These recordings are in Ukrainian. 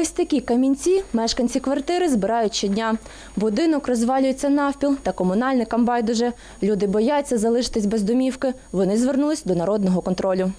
Ось такі камінці мешканці квартири збирають щодня. Будинок розвалюється навпіл, та комунальникам байдуже. Люди бояться залишитись без домівки. Вони звернулись до народного контролю.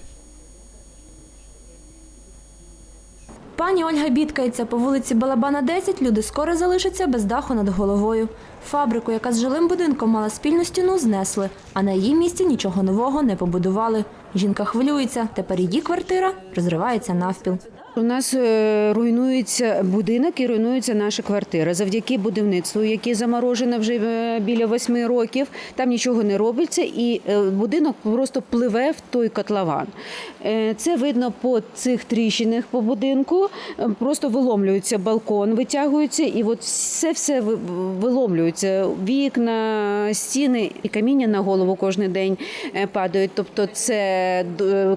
Пані Ольга бідкається по вулиці Балабана 10, люди скоро залишаться без даху над головою. Фабрику, яка з жилим будинком мала спільну стіну, знесли, а на її місці нічого нового не побудували. Жінка хвилюється, тепер її квартира розривається навпіл. У нас е, руйнується будинок і руйнується наша квартира. Завдяки будівництву, яке заморожено вже е, біля восьми років, там нічого не робиться, і е, будинок просто пливе в той котлован. Це видно по цих тріщинах по будинку. Просто виломлюється балкон, витягується, і от все все ви- виломлюється. Вікна, стіни і каміння на голову кожен день е, падають. Тобто, це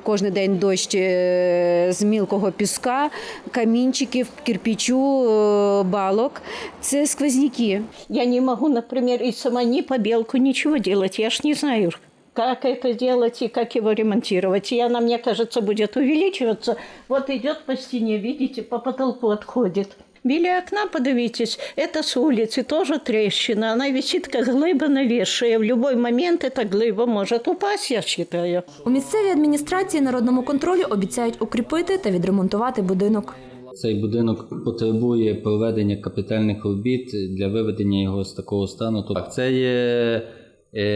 кожен день дощ е, з мілкого піска, камінчиків, кирпичу, е, балок. Це сквозняки. Я не могу, например, и сама ни побелку, ничего делать. Я ж не знаю, как это делать и как его ремонтировать. И она, мне кажется, будет увеличиваться. Вот идет по стене, видите, по потолку отходит. Біля окна, подивитесь, это с улицы, тоже трещина. Она висит, как глыба навешая. В любой момент эта глыба может упасть, я считаю. У місцевій адміністрації народному контролю обіцяють укріпити та відремонтувати будинок. Цей будинок потребує проведення капітальних робіт для виведення його з такого стану. Тобто це є е,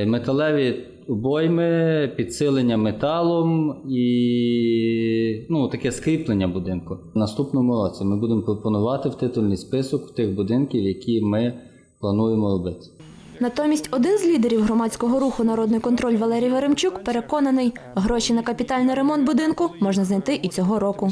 металеві обойми, підсилення металом і ну, таке скріплення будинку. Наступному році ми будемо пропонувати в титульний список тих будинків, які ми плануємо робити. Натомість один з лідерів громадського руху Народний контроль Валерій Веремчук переконаний, гроші на капітальний ремонт будинку можна знайти і цього року.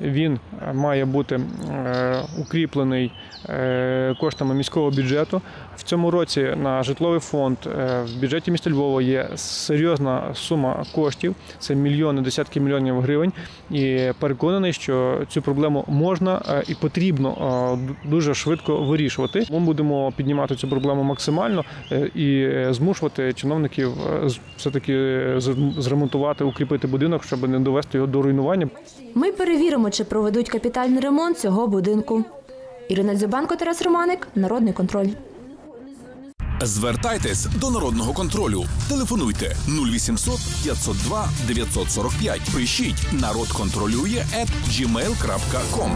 Він е, має бути е, укріплений е, коштами міського бюджету. В цьому році на житловий фонд в бюджеті міста Львова є серйозна сума коштів. Це мільйони, десятки мільйонів гривень. І переконаний, що цю проблему можна і потрібно дуже швидко вирішувати. Ми будемо піднімати цю проблему максимально і змушувати чиновників е, з- все-таки е, зремонтувати, укріпити будинок, щоб не довести його до руйнування. Ми перевіримо, чи проведуть капітальний ремонт цього будинку. Ірина Дзюбанко, Тарас Романик, Народний контроль. Звертайтесь до народного контролю. Телефонуйте 0800 502 945. Пишіть народ контролює at gmail.com.